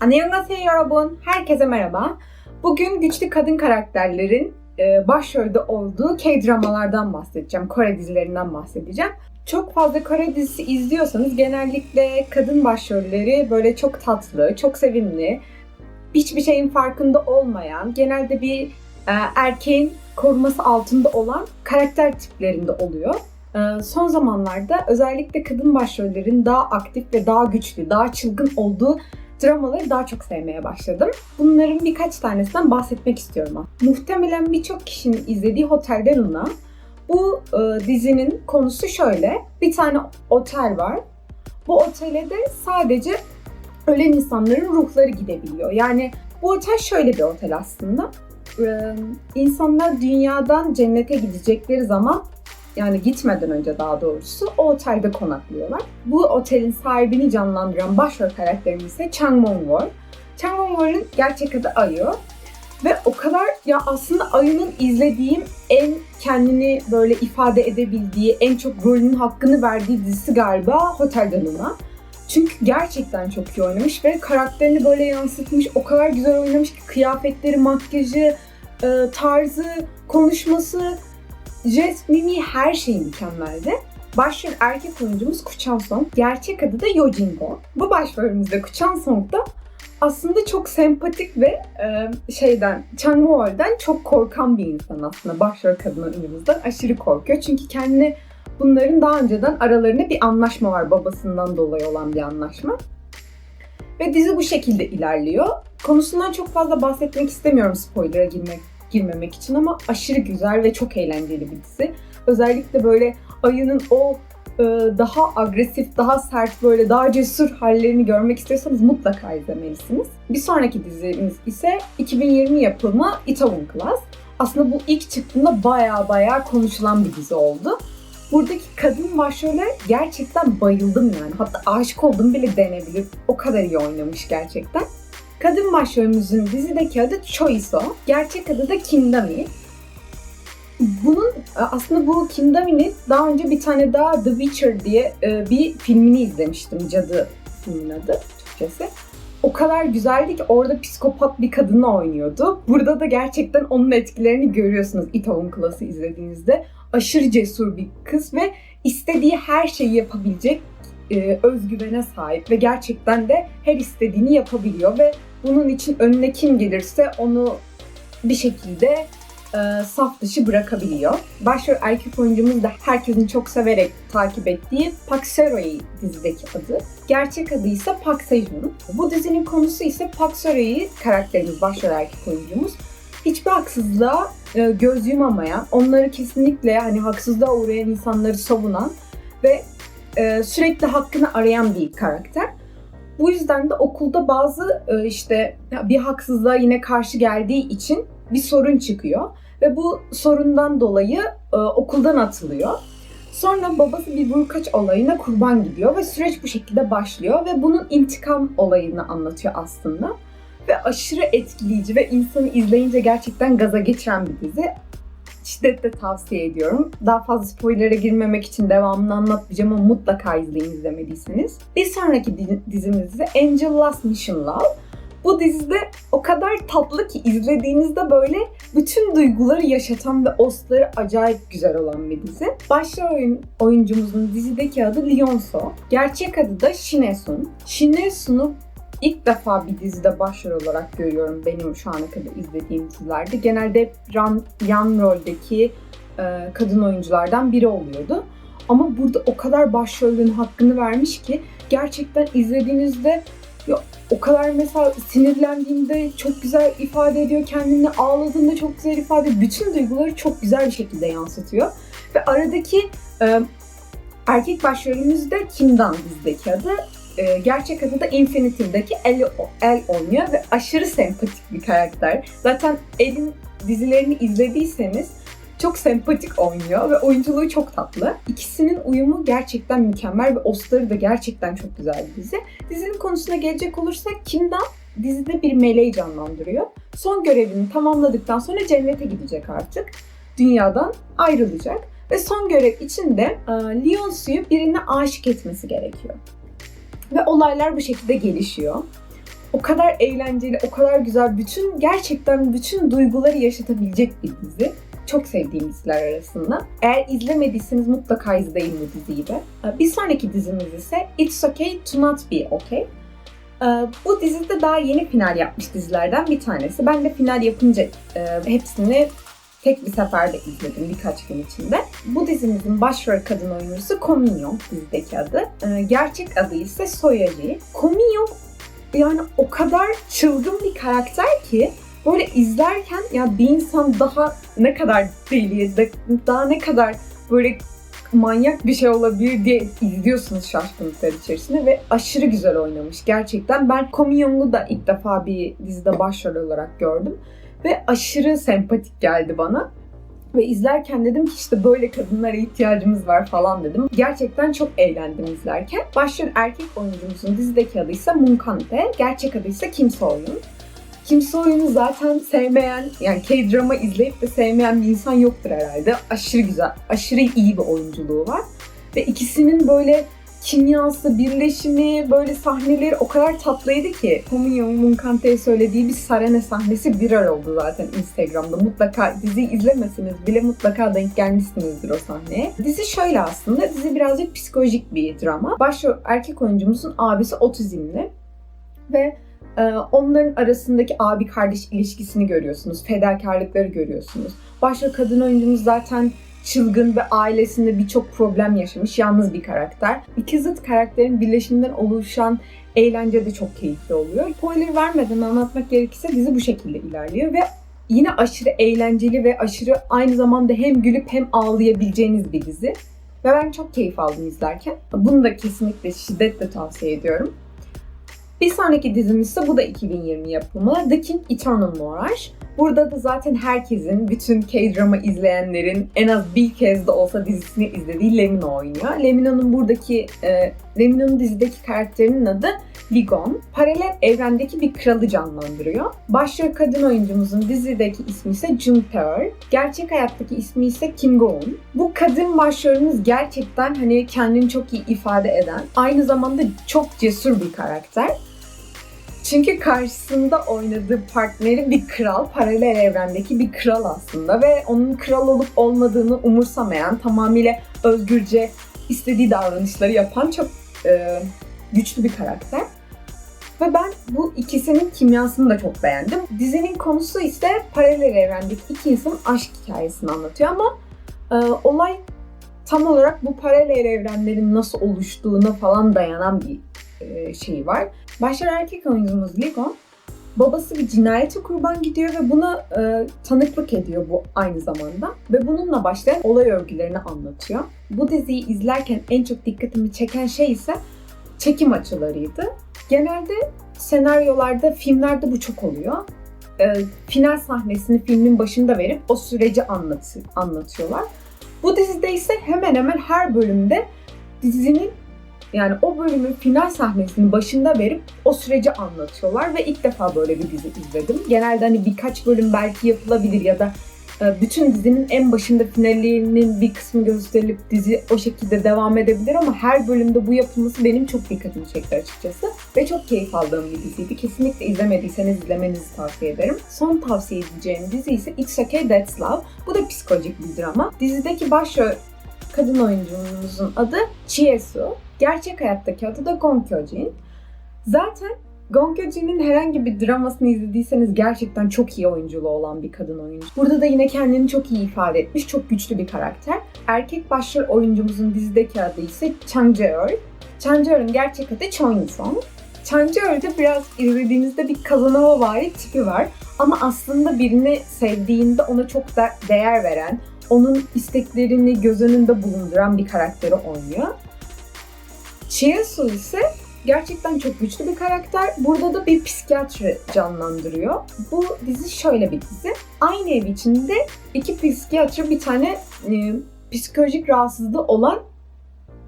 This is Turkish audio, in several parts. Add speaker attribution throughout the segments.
Speaker 1: Annyeonghaseyo 여러분. Herkese merhaba. Bugün güçlü kadın karakterlerin e, başrolde olduğu K-dramalardan bahsedeceğim. Kore dizilerinden bahsedeceğim. Çok fazla Kore dizisi izliyorsanız genellikle kadın başrolleri böyle çok tatlı, çok sevimli, hiçbir şeyin farkında olmayan, genelde bir e, erkeğin koruması altında olan karakter tiplerinde oluyor. E, son zamanlarda özellikle kadın başrollerin daha aktif ve daha güçlü, daha çılgın olduğu dramaları daha çok sevmeye başladım. Bunların birkaç tanesinden bahsetmek istiyorum. Muhtemelen birçok kişinin izlediği Hotel Luna. Bu e, dizinin konusu şöyle. Bir tane otel var. Bu otele de sadece ölen insanların ruhları gidebiliyor. Yani bu otel şöyle bir otel aslında. Ee, insanlar dünyadan cennete gidecekleri zaman yani gitmeden önce daha doğrusu o otelde konaklıyorlar. Bu otelin sahibini canlandıran başrol karakterimiz ise Chang Mong-wol. Chang Mong-wol'un gerçek adı Ayu. Ve o kadar ya aslında Ayu'nun izlediğim en kendini böyle ifade edebildiği, en çok rolünün hakkını verdiği dizisi galiba Hotel Luna. Çünkü gerçekten çok iyi oynamış ve karakterini böyle yansıtmış. O kadar güzel oynamış ki kıyafetleri, makyajı, e, tarzı, konuşması, jest, mimi her şey mükemmeldi. Başrol erkek oyuncumuz Kuchan Song. Gerçek adı da Yojingo. Bu başrolümüzde Kuchan Song da aslında çok sempatik ve e, şeyden, Chang Woo-won'dan çok korkan bir insan aslında. Başrol kadın oyuncumuzdan aşırı korkuyor. Çünkü kendini bunların daha önceden aralarında bir anlaşma var. Babasından dolayı olan bir anlaşma. Ve dizi bu şekilde ilerliyor. Konusundan çok fazla bahsetmek istemiyorum spoiler'a girmek, girmemek için ama aşırı güzel ve çok eğlenceli bir dizi. Özellikle böyle Ayı'nın o e, daha agresif, daha sert, böyle daha cesur hallerini görmek istiyorsanız mutlaka izlemelisiniz. Bir sonraki dizimiz ise 2020 yapımı Itaewon Class. Aslında bu ilk çıktığında baya baya konuşulan bir dizi oldu. Buradaki kadın başroller gerçekten bayıldım yani. Hatta aşık oldum bile denebilir. O kadar iyi oynamış gerçekten. Kadın başrolümüzün dizideki adı Choi So. Gerçek adı da Kim Dami. Bunun aslında bu Kim Dami'nin daha önce bir tane daha The Witcher diye e, bir filmini izlemiştim. Cadı filmin adı Türkçesi. O kadar güzeldi ki orada psikopat bir kadını oynuyordu. Burada da gerçekten onun etkilerini görüyorsunuz Itaewon Class'ı izlediğinizde. Aşırı cesur bir kız ve istediği her şeyi yapabilecek e, özgüvene sahip ve gerçekten de her istediğini yapabiliyor ve bunun için önüne kim gelirse onu bir şekilde e, saf dışı bırakabiliyor. Başrol erkek oyuncumuz da herkesin çok severek takip ettiği Seo-rae dizideki adı. Gerçek adı ise Park Sejun. Bu dizinin konusu ise Seo-rae'yi karakterimiz, başrol erkek oyuncumuz hiçbir haksızlığa e, göz yumamayan, onları kesinlikle hani haksızlığa uğrayan insanları savunan ve e, sürekli hakkını arayan bir karakter. Bu yüzden de okulda bazı e, işte bir haksızlığa yine karşı geldiği için bir sorun çıkıyor ve bu sorundan dolayı e, okuldan atılıyor. Sonra babası bir vurkaç olayına kurban gidiyor ve süreç bu şekilde başlıyor ve bunun intikam olayını anlatıyor aslında. Ve aşırı etkileyici ve insanı izleyince gerçekten gaza geçiren bir dizi. Şiddetle tavsiye ediyorum. Daha fazla spoiler'e girmemek için devamını anlatmayacağım ama mutlaka izleyin izlemediyseniz. Bir sonraki dizimiz ise Angel Last Mission Love. Bu dizide o kadar tatlı ki izlediğinizde böyle bütün duyguları yaşatan ve osları acayip güzel olan bir dizi. Başrol oyun, oyuncumuzun dizideki adı Leonso. Gerçek adı da Shinesun. Shinesun'u ilk defa bir dizide başrol olarak görüyorum benim şu ana kadar izlediğim dizilerde. Genelde hep yan, roldeki e, kadın oyunculardan biri oluyordu. Ama burada o kadar başrolün hakkını vermiş ki gerçekten izlediğinizde ya, o kadar mesela sinirlendiğinde çok güzel ifade ediyor kendini, ağladığında çok güzel ifade ediyor. Bütün duyguları çok güzel bir şekilde yansıtıyor. Ve aradaki e, erkek başrolümüz de Kim'dan dizideki adı. E, gerçek adı da Infinity'deki El, El oynuyor ve aşırı sempatik bir karakter. Zaten El'in dizilerini izlediyseniz çok sempatik oynuyor ve oyunculuğu çok tatlı. İkisinin uyumu gerçekten mükemmel ve Oscar'ı da gerçekten çok güzel bir dizi. Dizinin konusuna gelecek olursak Kim'den dizide bir meleği canlandırıyor. Son görevini tamamladıktan sonra cennete gidecek artık. Dünyadan ayrılacak. Ve son görev için de e, Leon Su'yu birine aşık etmesi gerekiyor. Ve olaylar bu şekilde gelişiyor. O kadar eğlenceli, o kadar güzel, bütün gerçekten bütün duyguları yaşatabilecek bir dizi. Çok sevdiğim diziler arasında. Eğer izlemediyseniz mutlaka izleyin bu diziyi de. Ee, Bir sonraki dizimiz ise It's Okay to Not Be Okay. Ee, Bu dizide daha yeni final yapmış dizilerden bir tanesi. Ben de final yapınca e, hepsini tek bir seferde izledim birkaç gün içinde. Bu dizimizin başrol kadın oyuncusu Kominyo dizideki adı. Ee, Gerçek adı ise Soyaji. Kominyo yani o kadar çılgın bir karakter ki böyle izlerken ya bir insan daha ne kadar deli, de- daha ne kadar böyle manyak bir şey olabilir diye izliyorsunuz şaşkınlıklar içerisinde ve aşırı güzel oynamış gerçekten. Ben Komi Young'u da ilk defa bir dizide başrol olarak gördüm ve aşırı sempatik geldi bana. Ve izlerken dedim ki işte böyle kadınlara ihtiyacımız var falan dedim. Gerçekten çok eğlendim izlerken. Başrol erkek oyuncumuzun dizideki adı ise Munkante, gerçek adı ise Kim Soo-yoon. Kim Soo-yoon'u zaten sevmeyen, yani K-drama izleyip de sevmeyen bir insan yoktur herhalde. Aşırı güzel, aşırı iyi bir oyunculuğu var. Ve ikisinin böyle kimyası, birleşimi, böyle sahneleri o kadar tatlıydı ki. Kominyo'nun Munkante'ye söylediği bir Sarene sahnesi viral oldu zaten Instagram'da. Mutlaka diziyi izlemeseniz bile mutlaka denk gelmişsinizdir o sahneye. Dizi şöyle aslında, dizi birazcık psikolojik bir drama. Başrol erkek oyuncumuzun abisi otizmli ve e, onların arasındaki abi kardeş ilişkisini görüyorsunuz, fedakarlıkları görüyorsunuz. Başrol kadın oyuncumuz zaten çılgın ve ailesinde birçok problem yaşamış yalnız bir karakter. İki zıt karakterin birleşiminden oluşan eğlence de çok keyifli oluyor. Spoiler vermeden anlatmak gerekirse dizi bu şekilde ilerliyor ve yine aşırı eğlenceli ve aşırı aynı zamanda hem gülüp hem ağlayabileceğiniz bir dizi. Ve ben çok keyif aldım izlerken. Bunu da kesinlikle şiddetle tavsiye ediyorum. Bir sonraki dizimiz ise bu da 2020 yapımı The King Eternal Mirage. Burada da zaten herkesin, bütün K-drama izleyenlerin en az bir kez de olsa dizisini izlediği Lemino oynuyor. Lemino'nun buradaki, e, Lemino'nun dizideki karakterinin adı Ligon. Paralel evrendeki bir kralı canlandırıyor. Başrol kadın oyuncumuzun dizideki ismi ise Jung Tae. Gerçek hayattaki ismi ise Kim Go-eun. Bu kadın başrolümüz gerçekten hani kendini çok iyi ifade eden, aynı zamanda çok cesur bir karakter. Çünkü karşısında oynadığı partneri bir kral, paralel evrendeki bir kral aslında ve onun kral olup olmadığını umursamayan, tamamıyla özgürce istediği davranışları yapan çok e, güçlü bir karakter. Ve ben bu ikisinin kimyasını da çok beğendim. Dizinin konusu ise paralel evrendeki iki insanın aşk hikayesini anlatıyor ama e, olay tam olarak bu paralel evrenlerin nasıl oluştuğuna falan dayanan bir e, şey var. Başrol erkek oyuncumuz Ligon babası bir cinayete kurban gidiyor ve buna e, tanıklık ediyor bu aynı zamanda. Ve bununla başlayan olay örgülerini anlatıyor. Bu diziyi izlerken en çok dikkatimi çeken şey ise çekim açılarıydı. Genelde senaryolarda, filmlerde bu çok oluyor. E, final sahnesini filmin başında verip o süreci anlatı, anlatıyorlar. Bu dizide ise hemen hemen her bölümde dizinin yani o bölümün final sahnesini başında verip o süreci anlatıyorlar ve ilk defa böyle bir dizi izledim. Genelde hani birkaç bölüm belki yapılabilir ya da e, bütün dizinin en başında finalinin bir kısmı gösterilip dizi o şekilde devam edebilir ama her bölümde bu yapılması benim çok dikkatimi çekti açıkçası. Ve çok keyif aldığım bir diziydi. Kesinlikle izlemediyseniz izlemenizi tavsiye ederim. Son tavsiye edeceğim dizi ise It's Okay That's Love. Bu da psikolojik bir drama. Dizideki başrol kadın oyuncumuzun adı Chiesu. Gerçek hayattaki adı da Gong Kyojin. Zaten Gong Kyojin'in herhangi bir dramasını izlediyseniz gerçekten çok iyi oyunculuğu olan bir kadın oyuncu. Burada da yine kendini çok iyi ifade etmiş, çok güçlü bir karakter. Erkek başrol oyuncumuzun dizideki adı ise Chang Jae-eul. Chang Jae-eul'ün gerçek adı Choi In-sung. Chang Jae-eul'de biraz izlediğinizde bir kazanova vari tipi var. Ama aslında birini sevdiğinde ona çok da değer veren, onun isteklerini göz önünde bulunduran bir karakteri oynuyor. Chiesu ise gerçekten çok güçlü bir karakter. Burada da bir psikiyatri canlandırıyor. Bu dizi şöyle bir dizi. Aynı ev içinde iki psikiyatri bir tane e, psikolojik rahatsızlığı olan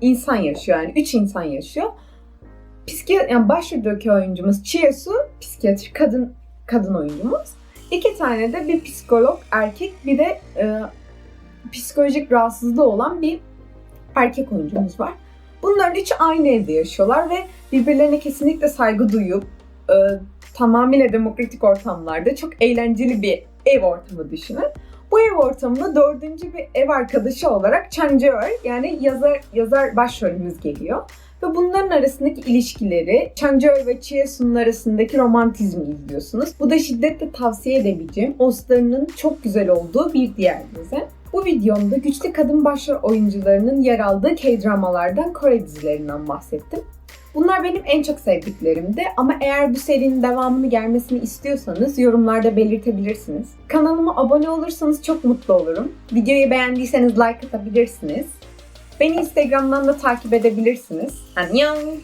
Speaker 1: insan yaşıyor. Yani üç insan yaşıyor. Psikiyat yani başroldeki oyuncumuz Chiesu psikiyatri kadın kadın oyuncumuz. İki tane de bir psikolog erkek bir de e, psikolojik rahatsızlığı olan bir erkek oyuncumuz var. Bunların üçü aynı evde yaşıyorlar ve birbirlerine kesinlikle saygı duyup e, tamamıyla demokratik ortamlarda çok eğlenceli bir ev ortamı düşünün. Bu ev ortamında dördüncü bir ev arkadaşı olarak Chang Jae yani yazar, yazar başrolümüz geliyor. Ve bunların arasındaki ilişkileri, Chang Jae ve Chie Sun'un arasındaki romantizmi izliyorsunuz. Bu da şiddetle tavsiye edebileceğim Oscar'ının çok güzel olduğu bir diğer dizi. Bu videomda güçlü kadın başrol oyuncularının yer aldığı K-dramalardan, Kore dizilerinden bahsettim. Bunlar benim en çok sevdiklerimdi ama eğer bu serinin devamını gelmesini istiyorsanız yorumlarda belirtebilirsiniz. Kanalıma abone olursanız çok mutlu olurum. Videoyu beğendiyseniz like atabilirsiniz. Beni Instagram'dan da takip edebilirsiniz. Annyeong!